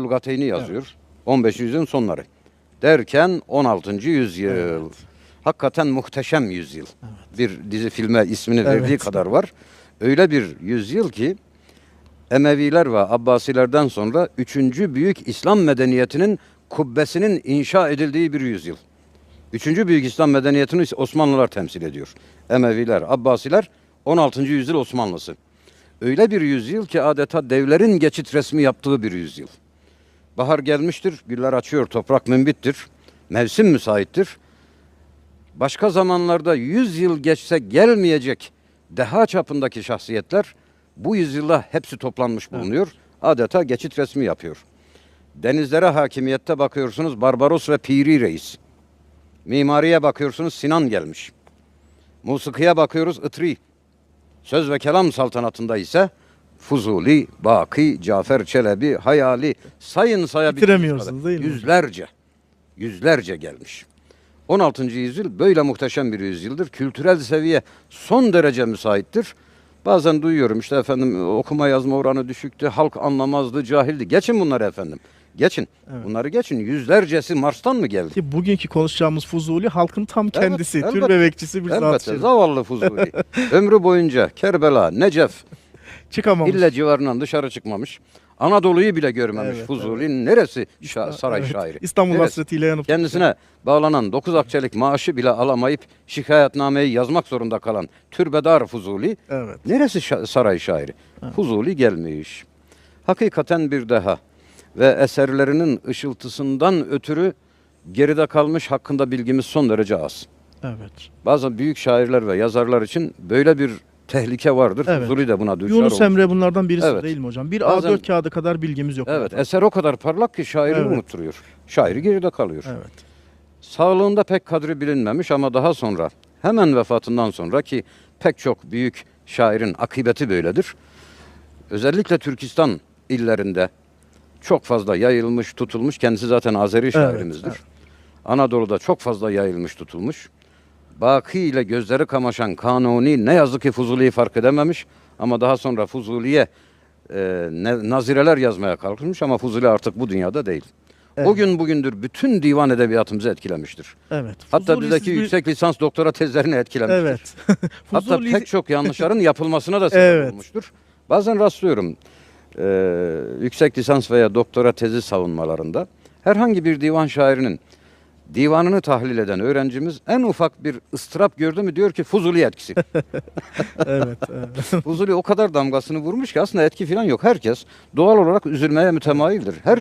Lugateyni yazıyor. 15. yüzyılın sonları. Derken 16. yüzyıl. Evet. Hakikaten muhteşem yüzyıl. Bir dizi filme ismini verdiği Evet. kadar var. Öyle bir yüzyıl ki Emeviler ve Abbasilerden sonra üçüncü büyük İslam medeniyetinin kubbesinin inşa edildiği bir yüzyıl. Üçüncü büyük İslam medeniyetini Osmanlılar temsil ediyor. Emeviler, Abbasiler 16. yüzyıl Osmanlısı. Öyle bir yüzyıl ki adeta devlerin geçit resmi yaptığı bir yüzyıl. Bahar gelmiştir, güller açıyor, toprak mümbittir, mevsim müsaittir. Başka zamanlarda 100 yıl geçse gelmeyecek deha çapındaki şahsiyetler bu yüzyılda hepsi toplanmış bulunuyor. Adeta geçit resmi yapıyor. Denizlere hakimiyette bakıyorsunuz Barbaros ve Piri Reis. Mimariye bakıyorsunuz Sinan gelmiş. Musikiye bakıyoruz Itri. Söz ve kelam saltanatında ise Fuzuli, Baki, Cafer Çelebi, Hayali sayın kadar. değil mi? Yüzlerce, yüzlerce gelmiş. 16. yüzyıl böyle muhteşem bir yüzyıldır. Kültürel seviye son derece müsaittir. Bazen duyuyorum işte efendim okuma yazma oranı düşüktü, halk anlamazdı, cahildi. Geçin bunları efendim. Geçin. Evet. Bunları geçin. Yüzlercesi Mars'tan mı geldi? Ki bugünkü konuşacağımız Fuzuli halkın tam Evet, kendisi. elbette. Türbe bekçisi bir. Elbette şerif. zavallı Fuzuli. Ömrü boyunca Kerbela, Necef, Çıkamamış. İlle civarından dışarı çıkmamış. Anadolu'yu bile görmemiş Evet, Fuzuli'nin neresi şa- saray Evet. şairi? İstanbul hasretiyle yanıp Kendisine bağlanan 9 akçelik maaşı bile alamayıp şikayetnameyi yazmak zorunda kalan türbedar Fuzuli Evet. neresi şa- saray şairi? Fuzuli gelmiş. Hakikaten bir daha ve eserlerinin ışıltısından ötürü geride kalmış hakkında bilgimiz son derece az. Evet. Bazı büyük şairler ve yazarlar için böyle bir tehlike vardır. Evet. Fuzuli de buna düşer Yunus olmuş. Emre bunlardan birisi Evet. değil mi hocam? Bir Bazen- A4 kağıdı kadar bilgimiz yok. Evet, eser o kadar parlak ki şairi Evet. unutturuyor. Şairi geride kalıyor. Evet. Sağlığında pek kadri bilinmemiş ama daha sonra hemen vefatından sonra ki pek çok büyük şairin akıbeti böyledir. Özellikle Türkistan illerinde çok fazla yayılmış, tutulmuş. Kendisi zaten Azeri şairimizdir. Anadolu'da çok fazla yayılmış, tutulmuş. Baki ile gözleri kamaşan Kanuni ne yazık ki Fuzuli'yi fark edememiş. Ama daha sonra Fuzuli'ye e, ne- nazireler yazmaya kalkmış ama Fuzuli artık bu dünyada değil. Evet. Bugün bugündür bütün divan edebiyatımızı etkilemiştir. Evet. Hatta bizdeki bir- yüksek lisans doktora tezlerini etkilemiştir. Evet. Hatta pek çok yanlışların yapılmasına da sebep Evet. olmuştur. Bazen rastlıyorum eee, yüksek lisans veya doktora tezi savunmalarında herhangi bir divan şairinin divanını tahlil eden öğrencimiz en ufak bir ıstırap gördü mü diyor ki Fuzuli etkisi. evet. evet. Fuzuli o kadar damgasını vurmuş ki aslında etki falan yok. Herkes doğal olarak üzülmeye mütemayildir. Her